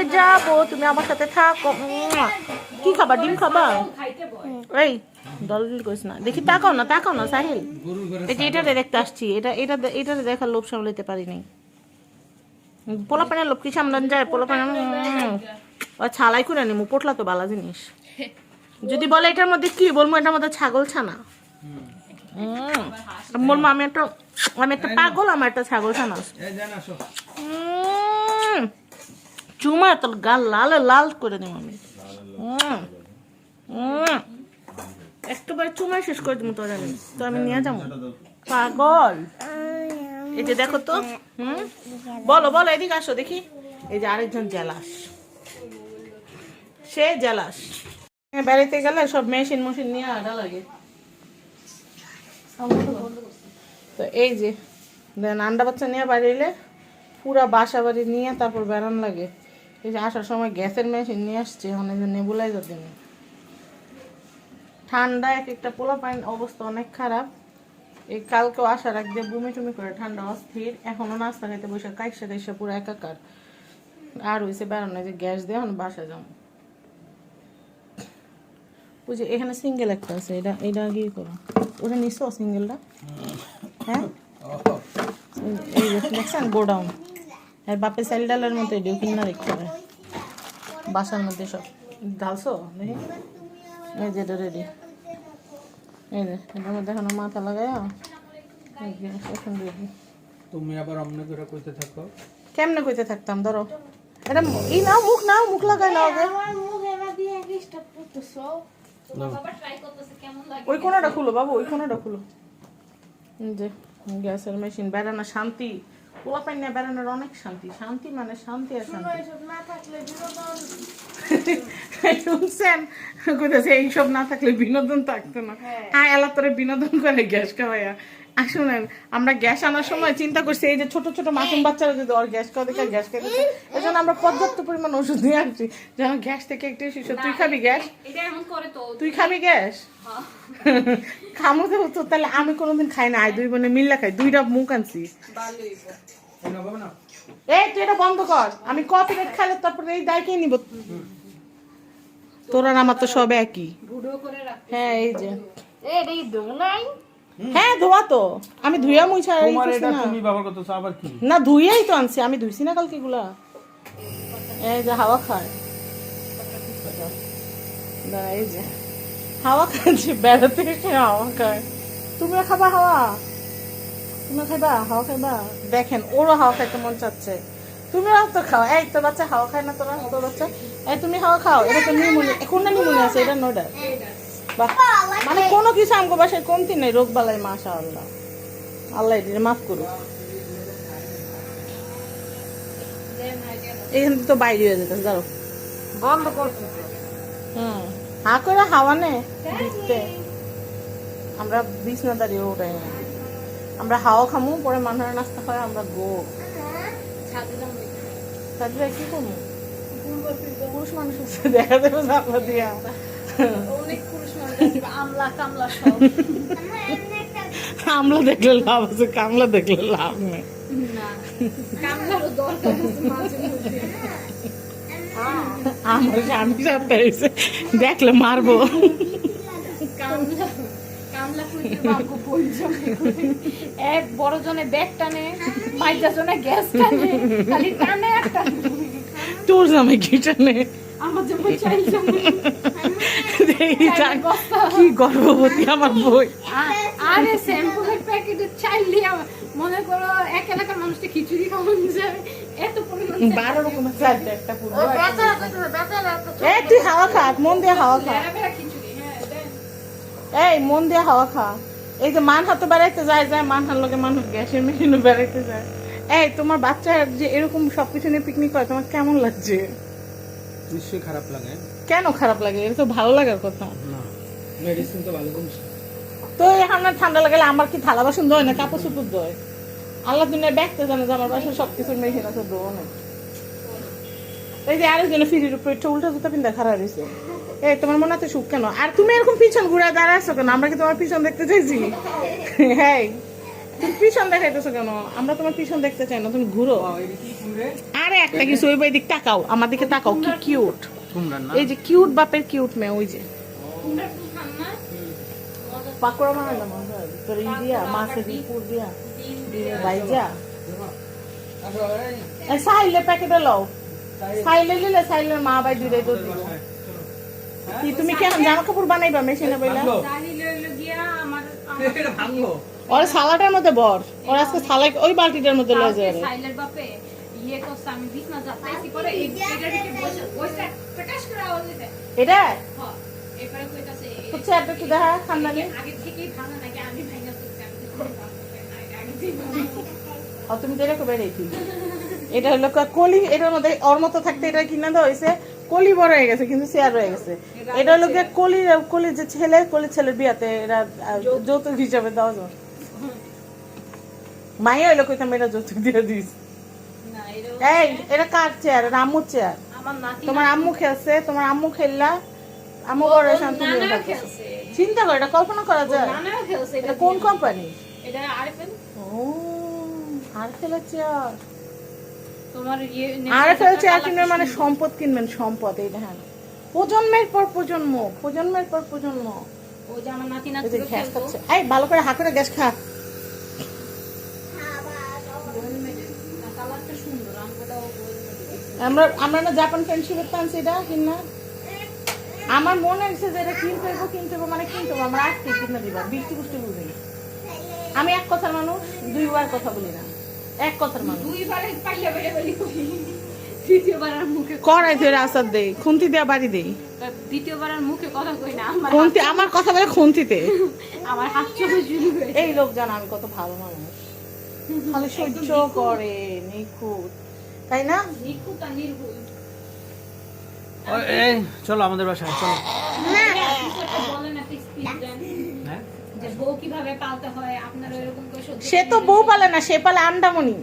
চলে যাব তুমি আমার সাথে থাকো। কি খাবা? ডিম খাবা? এই দলদল করিস না। দেখি তাকাও না তাকাও না সাহিল। এই যে এটা দেখতে আসছি এটা এটা এটা দেখার লোভ সামলাতে পারি নাই পোলা পানের লোভ কি সামলান যায়? পোলা পানের ও ছালাই করে নিমু পোটলা তো বালা জিনিস। যদি বলে এটার মধ্যে কি বলব এটার মধ্যে ছাগল ছানা। বলব আমি একটা আমি একটা পাগল আমার একটা ছাগল ছানা আছে। এই জান আসো উম, চুমা তোর গাল লাল লাল করে দেবো আমি। একবারে চুমাই শেষ করে দেবো তোর আমি। তো আমি নিয়ে যাব। পাগল। এই যে দেখো তো, হুম? বলো বলো, এদিকে আসো দেখি। এই যে আরেকজন জেলাস। সে জেলাস। বেড়াইতে গেলে সব মেশিন মেশিন নিয়ে আডা লাগে। তো এই যে আন্ডা বাচ্চা নিয়ে বাড়িলে পুরা বাসা বাড়ি নিয়ে তারপর বেড়ান লাগে। এই যে আসার সময় গ্যাসের মেশিন নিয়ে আসছে অনেক নেবুলাইজার জন্য ঠান্ডা এক একটা পোলা পানি অবস্থা অনেক খারাপ। এই কালকেও আসার এক দিয়ে বমি টুমি করে ঠান্ডা অস্থির। এখনও নাস্তা খাইতে বসে কাইসা কাইসা পুরো একাকার। আর হয়েছে বেড়ানো যে গ্যাস দিয়ে এখন বাসা যাব। ওই যে এখানে সিঙ্গেল একটা আছে এটা এটা কি করো? ওটা নিছো সিঙ্গেলটা হ্যাঁ? এই দেখছেন? গোডাউন আর বাপের চাল ডালের মতো এটিও কিনা রেখে হবে। বাসার মধ্যে সব। ঢালছো? এই যেটা রেডি এই যে এটার মধ্যে এখনও মাথা লাগায়া এখন রেডি তুমি আবার অমন করে কইতে থাকো। কেমনে কইতে থাকতাম? ধরো। এটা ই নাও মুখ নাও মুখ লাগাই নাও আগে। ওই কোনাটা খুলো বাবু ওই কোনাটা খুলো। যে গ্যাসের মেশিন বেড়ানো শান্তি। পোলা পাই না বেড়ানোর অনেক শান্তি। শান্তি মানে শান্তি আর শান্তি। শুনছেন? কইতেছে এইসব না থাকলে বিনোদন থাকতো না। হ্যাঁ এলা তোরে বিনোদন করে গ্যাস খাওয়াইয়া। শুনেন আমরা গ্যাস আনার সময় চিন্তা করছি এই যে ছোট ছোট মাসুম বাচ্চারা যদি ওর গ্যাস খাওয়া দেখে গ্যাস খেতেছে এই জন্য আমরা পর্যাপ্ত পরিমাণ ওষুধ নিয়ে আসছি। যেন গ্যাস থেকে একটু শিশু তুই খাবি গ্যাস? তুই খাবি গ্যাস? খামো দেবো তো তাহলে আমি কোনোদিন খাই না আই দুই বোনে মিল্লা খাই দুইটা মুখ আনছি। এই তুই এটা বন্ধ কর আমি কপি রেট খাইলে তারপরে এই দায় কে নিব? তোর আমার তো সব একই। হ্যাঁ এই যে। এই হ্যাঁ ধোয়া তো। আমি ধুইয়া মুছা এই তোমার এটা তুমি ব্যবহার করতেছো আবার কি? না ধুইয়াই তো আনছি। আমি ধুইছি না কালকে গুলা এই যে হাওয়া খায়। দাঁড়া, এই যে। হাওয়া খাচ্ছে বেড়াতে এসে হাওয়া খায়। তুমিও খাবা হাওয়া? তুমি খাইবা? হাওয়া খাইবা? দেখেন ওরও হাওয়া খাইতে মন চাচ্ছে। তুমিও তো খাও। এই তো বাচ্চা হাওয়া খায় না তোরা তোর বাচ্চা? এই তুমি হাওয়া খাও। এটা তো নিমুনি কোনটা নিমুনি আছে এটা নোডা বাহ মানে কোনো কিছু আমগো বাসায় কমতি নেই রোগ বালাই মাশা আল্লাহ আল্লাহ এটির মাফ করুক। এখান তো বাইরে হয়ে যেতেছে ধরো বন্ধ করছি। হুম হা করে হাওয়া নে আমরা বিছনা দাঁড়িয়ে ওঠাই না আমরা হাওয়া খামু পরে মানুষের নাস্তা খাই আমরা গো। কি করব? পুরুষ দেখা জানলা দিয়া। আমলা কামলা সব। আমলা দেখলে লাভ আছে কামলা দেখলে লাভ নেই। আমার স্বামী সাথে এসে দেখলে মারবো। এক বড় জনে ব্যাগ টানে মাইজা জনে গ্যাস টানে খালি টানে একটা তোর জামাই কি টানে? আমার জন্য চাই জমি। কি গর্ভবতী আমার বই? আরে শ্যাম্পুর প্যাকেটে চাইলে মনে করো এক এলাকার মানুষকে খিচুড়ি খাওয়ানো যাবে এত পরিমাণ বারো রকমের চারটে একটা পুরো এই তুই হাওয়া খা মন দিয়ে হাওয়া খা। বেড়া খিচুড়ি হ্যাঁ। এই মন দিয়ে হাওয়া খা। এই যে মান হাতে বেড়াইতে যায় যায় মান হার লোকে মানুষ গ্যাসের মেশিনে বেড়াইতে যায়। এই তোমার বাচ্চা যে এরকম সবকিছু নিয়ে পিকনিক করে তোমার কেমন লাগছে? নিশ্চয়ই খারাপ লাগে। কেন খারাপ লাগে? এটা তো ভালো লাগার কথা। মেডিসিন তো ভালো তো এখন ঠান্ডা লাগালে আমার কি থালা বাসন দয় না কাপড় চোপড় দয় আল্লাহ দুনিয়া ব্যাগতে জানে যে আমার বাসায় সবকিছুর মেশিন আছে দো না এই যে আরেকজনে ফিরির উপরে একটা উল্টা জুতা পিন্দা খারাপ হয়েছে। এই তোমার মনে আছে সুখ কেন? আর তুমি এরকম পিছন ঘুরে দাঁড়ায় আছো কেন? আমরা কি তোমার পিছন দেখতে চাইছি? হ্যাঁ তুমি পিছন দেখাইতেছো কেন? আমরা তোমার পিছন দেখতে চাই না তুমি ঘুরো? আরে একটা কিছু ওই দিক তাকাও আমার দিকে তাকাও কি কিউট? এই যে কিউট বাপের কিউট মেয়ে ওই যে। কুমড়া ফুল খান না পাকোড়া বানালাম তোর ই দিয়া মাছের পুর দিয়া। দিয়ে। ভাইজা আসো, এই, এই সাইলে প্যাকেটে লও। সাইলে। লিলে সাইলের মা দুধ দিব। কি তুমি কি জামা কাপড় বানাইবা মেশিনে বইলা? ওর সালাটার মধ্যে বর ওর আজকে সালাই ওই বালতিটার মধ্যে লয়ে ইয়ে করছে আমি বিছনা যাতাইছি করে এই এটার ভিতরে বসে বসে প্রকাশ করে এটা? হ্যাঁ কইতাছে হচ্ছে একটা একটু দেখা খানদানি আগে থেকেই ভাঙা নাকি আমি ভাঙা আমি। ও তুমি তো এরকম বেড়েছি এটা হলো ক- কলি এটার মধ্যে ওর মতো থাকতে এটা কিনা দেওয়া হয়েছে কলি বড় হয়ে গেছে কিন্তু শেয়ার হয়ে গেছে। এটা হলো গিয়ে কলির কলির যে ছেলে কলির ছেলের বিয়াতে এরা যৌতুক। হিসাবে দেওয়া যায়। মাইয়া হইল কইতাম এটা যৌতুক দিয়ে এটাও- এই এটা কার চেয়ার এটা আম্মুর চেয়ার তোমার আম্মু খেলছে তোমার আম্মু খেললা আম্মু বড় শান্ত। চিন্তা করো এটা কল্পনা করা যায়। এটা কোন কোম্পানি এটা আরএফএল। ও আর খেলার চেয়ার তোমার ইয়ে আর চেয়ার কিনবেন মানে সম্পদ কিনবেন সম্পদ এই দেখেন। প্রজন্মের পর প্রজন্ম প্রজন্মের পর প্রজন্ম। ও যে আমার নাতি নাতি এই ভালো করে হা করে গ্যাস খা। আমরা আমরা না জাপান ফ্রেন্ডশিপের টানছি এটা কিনা আমার মনে হচ্ছে যে এটা কিনতে হইব কিনতে হইব মানে কিনতে হইব আমার আজকে কিনে দিবা বৃষ্টি পুষ্টি বুঝি আমি এক কথার মানুষ দুইবার কথা বলি না। এক কথার মানুষ। দুইবারে বেড়ে আর মুখে করাই ধরে আসার দেই খুন্তি দেওয়া বাড়ি দেই দ্বিতীয়বার আর মুখে কথা কই না আমার খুন্তি আমার কথা বলে খুন্তিতে। আমার হাত শুরু এই লোক জানা আমি কত ভালো মানুষ। খালি সহ্য করে নিখুঁত। তাই না? এই, চলো আমাদের বাসায় চলো। হ্যাঁ? সে তো বউ পালে না সে পালে আন্ডামণি।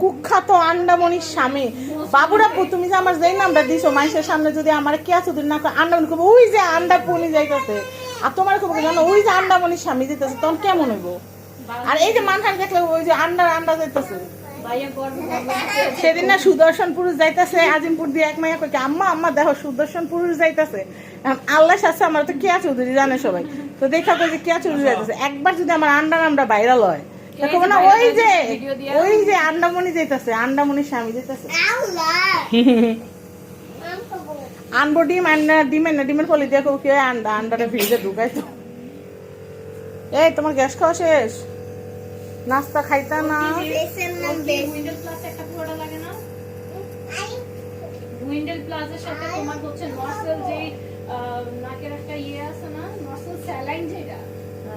কুখ্যাত আন্ডামণির স্বামী। বাবুরাব্বু তুমি যে আমার যেই নামটা দিছো মানুষের সামনে যদি আমার কে আছে না আন্ডামণি করব ওই যে আন্ডা পনি যাইতেছে। আর তোমার খবর জানো ওই যে আন্ডামণির স্বামী যেতেছে তখন কেমন হইব? আর এই যে মানহান দেখলে ওই যে আন্ডা আন্ডা যাইতেছে। সেদিন না সুদর্শন পুরুষ যাইতাছে আজিমপুর দিয়ে এক মাইয়া কইকে আম্মা আম্মা দেখো সুদর্শন পুরুষ যাইতাছে। আল্লাহ শাস্তি আমার তো কেয়া চৌধুরী জানে সবাই। তো দেখা কই যে কেয়া চৌধুরী যাইতাছে। একবার যদি আমার আন্ডা নামটা ভাইরাল হয় দেখো না ওই যে ওই যে আন্ডামণি যাইতাছে স্বামী যাইতাছে। আনব ডিম আন্ডা ডিমের না ডিমের ফলে দেখো কি আন্ডা আন্ডাটা ঢুকাইতো এই তোমার গ্যাস খাওয়া শেষ? নাস্তা খাইতা না। উইন্ডেল প্লাস একটা পুরোটা লাগে না? উইন্ডেল প্লাসের সাথে তোমার হচ্ছে নর্সেল যে নাকের একটা ইয়ে আছে না নর্সেল স্যালাইন যেটা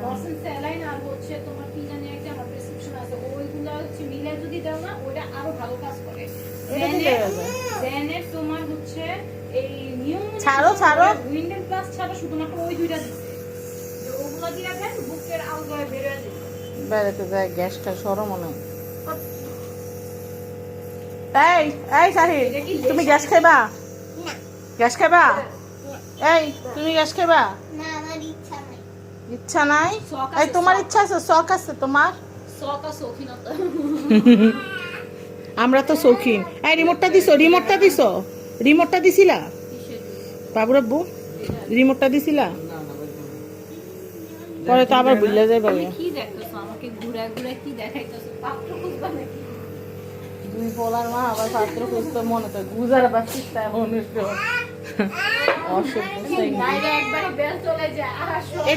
নর্সেল স্যালাইন আর হচ্ছে তোমার কি জানি একটা আমার প্রেসক্রিপশন আছে ওইগুলো হচ্ছে মিলে যদি দাও না ওইটা আরও ভালো কাজ করে। যায়। তোমার হচ্ছে এই নিয়ম ছাড়ো, ছাড়ো। উইন্ডেল প্লাস ছাড়া শুধুমাত্র ওই দুইটা দিচ্ছে। যে ওগুলো দিয়ে দেন বুকের আলগায় বের যাবে। বেড়াতে যায় গ্যাসটা সরম মনে এই এই সাহিল তুমি গ্যাস? খাইবা? গ্যাস খাইবা? এই তুমি গ্যাস খাইবা? ইচ্ছা নাই। এই তোমার ইচ্ছা আছে শখ আছে তোমার? আমরা তো শৌখিন। এই রিমোটটা দিছো রিমোটটা দিছো। রিমোটটা দিছিলা? বাবুরাব্বু রিমোটটা দিছিলা। পরে তো আবার তুমি কি দেখতেছো আমাকে ঘুরে ঘুরে কি দেখাইতেছো? পাত্র খুঁজবা নাকি? দুই বলার মা আবার পাত্র খুঁজতে মনে তো গুজার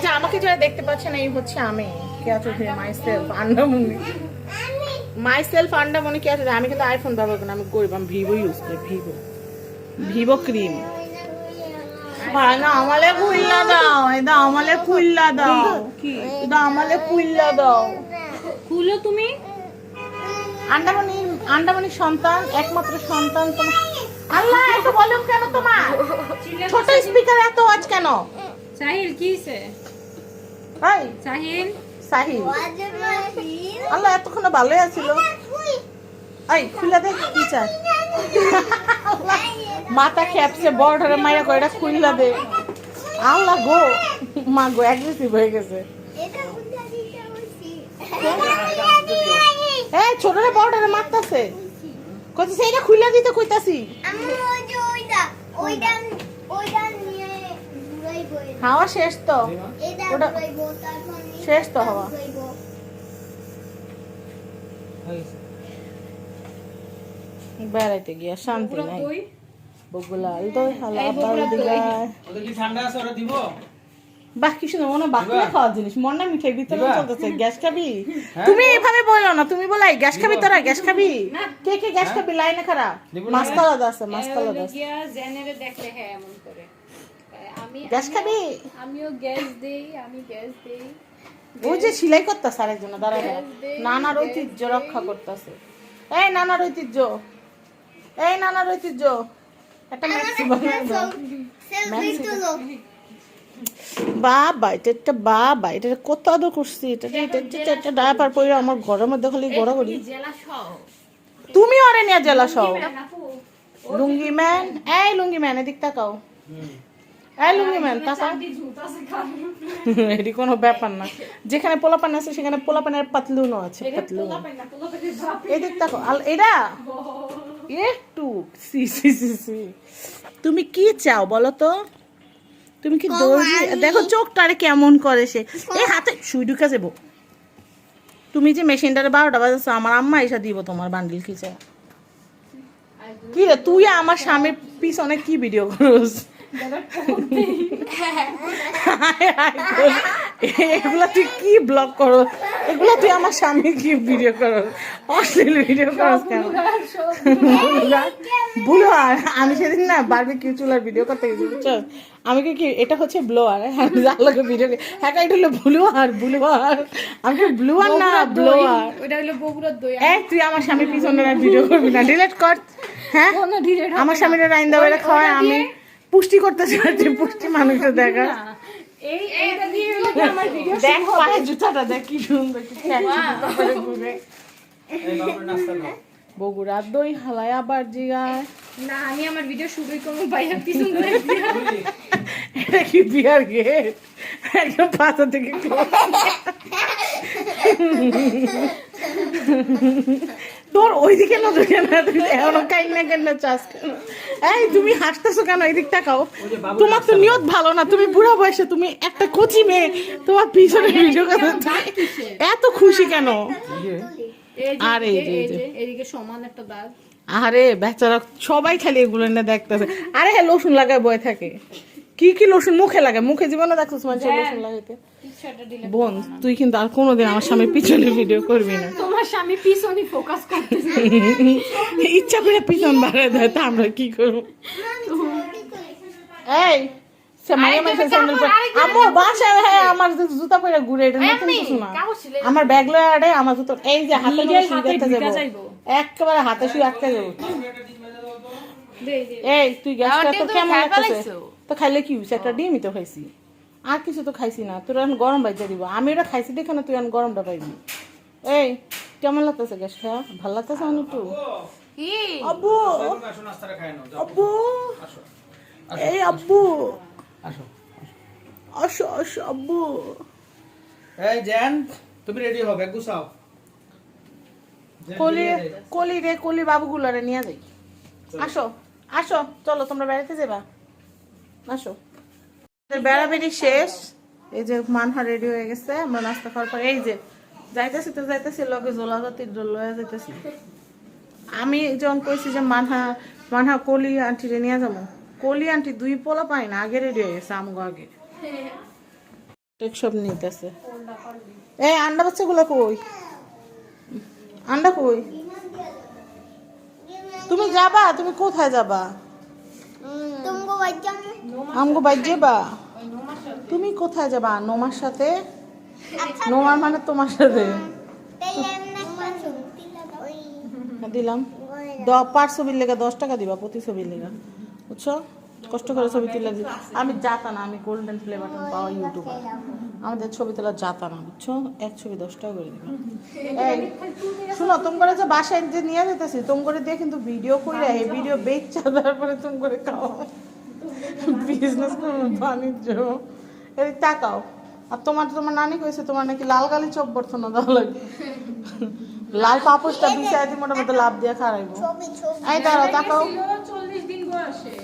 যে আমাকে যারা দেখতে পাচ্ছেন এই হচ্ছে আমি। আন্ডামনি আন্ডামনি আমি কিন্তু আইফোন ব্যবহার করি না আমি গরিব আমি ভিভো ইউজ করি ভিভো ভিভো ক্রিম ভাই আমালে কুইল্লা দাও এটা আমালে কুইল্লা দাও। এটা আমালে কুইল্লা দাও। খুলো তুমি। আন্ডামনি আন্ডামনির সন্তান একমাত্র সন্তান তোমার। আল্লাহ এত ভলিউম কেন তোমার? ছোট স্পিকার এত আওয়াজ কেন? সাহিল কি সাহিল। সাহিল। আল্লাহ এতক্ষণ ভালোই আছিল। এই, খুলে দে কি চাই মাথা খেপছে বড় ধরে মাইরা কয়টা খুললা দে। আল্লাহ গো, মা গো অ্যাগ্রেসিভ হয়ে গেছে। এই, ছোটরে বড়রে মারতাছে। কইতাছে, এটা খুইলা দিতে কইতাছি। হাওয়া শেষ তো। ওটা- শেষ তো হওয়া। বেড়াইতে গিয়া শান্তি নাই। বগুলা হালা কি মনে বাকি খাওয়ার জিনিস। মন না মিঠাই ভিতরে চলতেছে গ্যাস খাবি? হ্যাঁ? তুমি এভাবে বলো না তুমি বলাই গ্যাস খাবি তোরা গ্যাস খাবি? কে কে গ্যাস খাবি লাইনে খারাপ? মাস্তালাদ আছে জেনারে দেখলে হ্যাঁ এমন করে। আমি গ্যাস খাবি? আমিও গ্যাস দেই আমি গ্যাস দেই। ওই যে সিলাই করতেছে আরেকজন দাঁড়া দাঁড়া গ্যাস দেই, নানার ঐতিহ্য রক্ষা করতেছে। এই নানার ঐতিহ্য। এই নানার ঐতিহ্য। একটা ম্যাক্সি বানিয়ে সেলফি তুলো। বাবা এটা একটা বাবা এটা কত আদর করছি এটা একটা ডায়াপার পরে আমার ঘরের মধ্যে খালি গড়াগড়ি। তুমি অরে নিয়ে জেলা সহ লুঙ্গি ম্যান এই লুঙ্গি ম্যান এদিক তাকাও। এই লুঙ্গি ম্যান তাকাও। এটি কোনো ব্যাপার না। যেখানে পোলাপান আছে সেখানে পোলাপানের পাতলুনও আছে এটা পাতলুন পোলা পোলা এদিক তাকাও। আল এটা একটু সি সি সি সি। তুমি কি চাও বলো তো? তুমি কি দর্জি দেখো চোখটারে কেমন করে সে। এই হাতে শুই ঢুকে যাব। তুমি যে মেশিনটারে বারোটা বাজাচ্ছ আমার আম্মা এসে দিব তোমার বান্ডিল খিচা কি রে তুই আমার স্বামীর পিছনে কি ভিডিও করস? এগুলা তুই কি ব্লগ করো এগুলা তুই আমার স্বামী কি ভিডিও করো অশ্লীল ভিডিও করস কেন? ব্লোয়ার আমি সেদিন না বারবিকিউ চুলার ভিডিও করতে গেছি বুঝছ আমি কি এটা হচ্ছে ব্লোয়ার আমি যার লোকে ভিডিও হ্যাঁ এটা হলো ব্লুয়ার ব্লুয়ার আমি কি ব্লুয়ার না ব্লোয়ার ওটা হলো বগুড়ার দই। এই তুই আমার স্বামীর পিছনে আর ভিডিও করবি না। ডিলিট কর। হ্যাঁ? আমার স্বামীর রাইন এটা খাওয়ায় আমি পুষ্টি করতে চাচ্ছি পুষ্টি মানুষের দেখা। এই এইটা দিয়ে হলো কি আমার ভিডিও দেখ পায়ে জুতাটা দেখ কি সুন্দর কি ঘুরে। দাও। বগুড়ার দই হালায় আবার জিগায় না আমি আমার ভিডিও শুরুই করব ভাইয়া পিছন করে এটা কি বিয়ার গেট? একদম পাতা থেকে। তোর ওইদিকে নজর কেন তুই এখনও কাইন্না কাইন্না চাস কেন? এই তুমি হাসতেছো কেন? এদিক তাকাও। তোমার তো নিয়ত ভালো না। তুমি বুড়া বয়সে তুমি একটা কচি মেয়ে। তোমার পিছনে ভিডিও করতে এত খুশি কেন? এই এই এই এই। যে, এদিকে সমান একটা দাগ আরে বেচারা সবাই খালি এগুলো না দেখতেছে। আরে হ্যাঁ লসুন লাগায় বয়ে থাকে। কি কি লসুন মুখে লাগে? মুখে জীবনে দেখছিস মানুষের লোশন লাগাইতে পিকচারটা দিলে বোন তুই কিন্তু আর কোনোদিন আমার স্বামীর পিছনে ভিডিও করবি না। তোমার স্বামী পিছনই ফোকাস করতেছে। ইচ্ছা করে পিছন বাড়ায় দেয় তা আমরা কি করব? এই আমার বাসায় হ্যাঁ আমার যে জুতা পরে ঘুরে এটা নতুন কিছু না। আমার ব্যাগ লয়ে আড়ে আমার জুতো এই যে হাতে শুয়ে যাব। একেবারে হাতে শুয়ে আটকে যাব। এই তুই গ্যাসটা তো তো কেমন লাগতেছে? তো খাইলে কি হইছে? একটা ডিমই তো খাইছি। আর কিছু তো খাইছি না। তোর এখন গরম বাইজা দিব। আমি এটা খাইছি দেখে না তুই এখন গরমটা পাইবি। এই কেমন লাগতেছে গ্যাস খাওয়া ভালো লাগতেছে আমি একটু কি? আব্বু! এই আব্বু! আসো আসো আসো আব্বু! এই জেন তুমি রেডি হবে গুছাও। কলি কলি রে কলি বাবুগুলারে নিয়ে যাই। আসো আসো চলো তোমরা বেড়াতে যাবা আসো। বেড়াবেড়ি শেষ? এই যে মানহা রেডি হয়ে গেছে, আমরা নাস্তা খাওয়ার পর এই যে, যাইতেছি তো যাইতেছি, লগে জোলা জাতির লয়ে যাইতেছি। আমি যখন কইছি যে মানহা মানহা কলি আন্টিরে নিয়ে যাব, কলি আন্টি দুই পোলা পাই না, আগে রেডি হয়ে গেছে, আমগো আগে। সব নিতেছে। এই আন্ডা বাচ্চাগুলো কই? আন্ডা কই? তুমি যাবা, তুমি কোথায় যাবা? আমগো বাইর যাবা তুমি কোথায় যাবা? নোমার সাথে? নোমার মানে তোমার সাথে? হ্যাঁ, দিলাম। দ পার ছবির লেগে দশ টাকা দিবা প্রতি ছবির লেগে। বুঝছ? কষ্ট করে ছবি তুলে দিবা। আমি যাতা না আমি গোল্ডেন প্লে বাটন পাওয়া ইউটিউবার আমাদের ছবি তোলা যাতা না বুঝছ? এক ছবি দশ টাকা করে দিবা। এই শুনো তুমি করে যে বাসায় যে নিয়ে যেতেছি তুমি করে দিয়ে কিন্তু ভিডিও করে এই ভিডিও বেচা তারপরে তুমি করে খাও বিজনেস করব বাণিজ্য। এই তাকাও। আর তোমার তোমার নানি কইছে তোমার নাকি লাল গালি চোখ বর্তন না তাহলে। লাল পাপড়টা বিছাই দি মোটামুটি লাভ দিয়ে খারাইবো। ছবি ছবি। এই দাঁড়াও তাকাও। চল্লিশ দিন বয়সে।